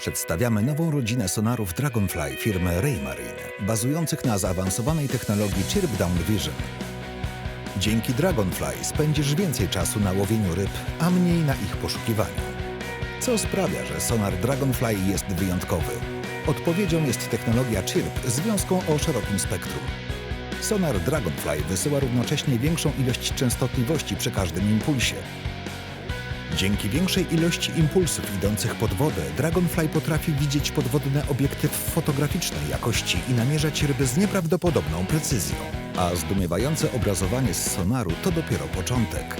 Przedstawiamy nową rodzinę sonarów Dragonfly firmy Raymarine, bazujących na zaawansowanej technologii Chirp Down Vision. Dzięki Dragonfly spędzisz więcej czasu na łowieniu ryb, a mniej na ich poszukiwaniu. Co sprawia, że sonar Dragonfly jest wyjątkowy? Odpowiedzią jest technologia Chirp z o szerokim spektrum. Sonar Dragonfly wysyła równocześnie większą ilość częstotliwości przy każdym impulsie. Dzięki większej ilości impulsów idących pod wodę, Dragonfly potrafi widzieć podwodne obiekty w fotograficznej jakości i namierzać ryby z nieprawdopodobną precyzją. A zdumiewające obrazowanie z sonaru to dopiero początek.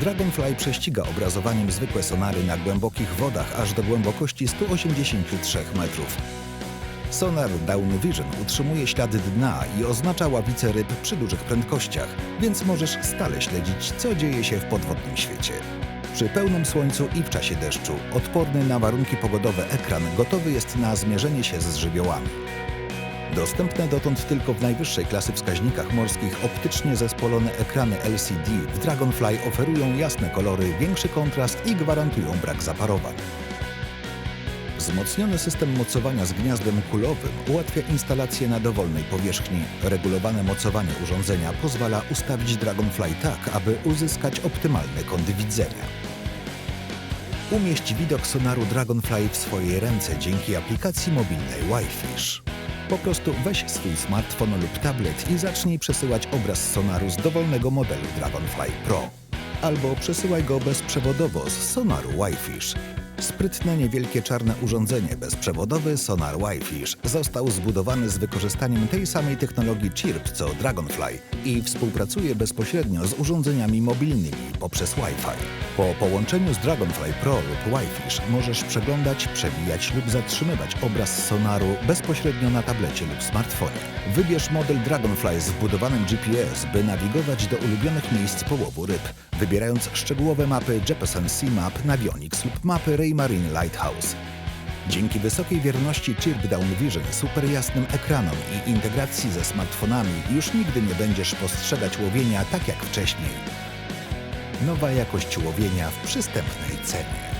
Dragonfly prześciga obrazowaniem zwykłe sonary na głębokich wodach aż do głębokości 183 metrów. Sonar Down Vision utrzymuje ślady dna i oznacza ławice ryb przy dużych prędkościach, więc możesz stale śledzić, co dzieje się w podwodnym świecie. Przy pełnym słońcu i w czasie deszczu, odporny na warunki pogodowe ekran gotowy jest na zmierzenie się z żywiołami. Dostępne dotąd tylko w najwyższej klasy wskaźnikach morskich optycznie zespolone ekrany LCD w Dragonfly oferują jasne kolory, większy kontrast i gwarantują brak zaparowań. Wzmocniony system mocowania z gniazdem kulowym ułatwia instalację na dowolnej powierzchni. Regulowane mocowanie urządzenia pozwala ustawić Dragonfly tak, aby uzyskać optymalny kąt widzenia. Umieść widok sonaru Dragonfly w swojej ręce dzięki aplikacji mobilnej Wi-Fish. Po prostu weź swój smartfon lub tablet i zacznij przesyłać obraz sonaru z dowolnego modelu Dragonfly Pro. Albo przesyłaj go bezprzewodowo z sonaru Wi-Fish. Sprytne, niewielkie czarne urządzenie bezprzewodowy Sonar Wi-Fish został zbudowany z wykorzystaniem tej samej technologii Chirp co Dragonfly i współpracuje bezpośrednio z urządzeniami mobilnymi poprzez Wi-Fi. Po połączeniu z Dragonfly Pro lub Wi-Fish możesz przeglądać, przewijać lub zatrzymywać obraz sonaru bezpośrednio na tablecie lub smartfonie. Wybierz model Dragonfly z wbudowanym GPS, by nawigować do ulubionych miejsc połowu ryb, wybierając szczegółowe mapy Jeppesen Sea Map, Navionics lub mapy Raymarine Lighthouse. Dzięki wysokiej wierności Chirp Down Vision, super jasnym ekranom i integracji ze smartfonami już nigdy nie będziesz postrzegać łowienia tak jak wcześniej. Nowa jakość łowienia w przystępnej cenie.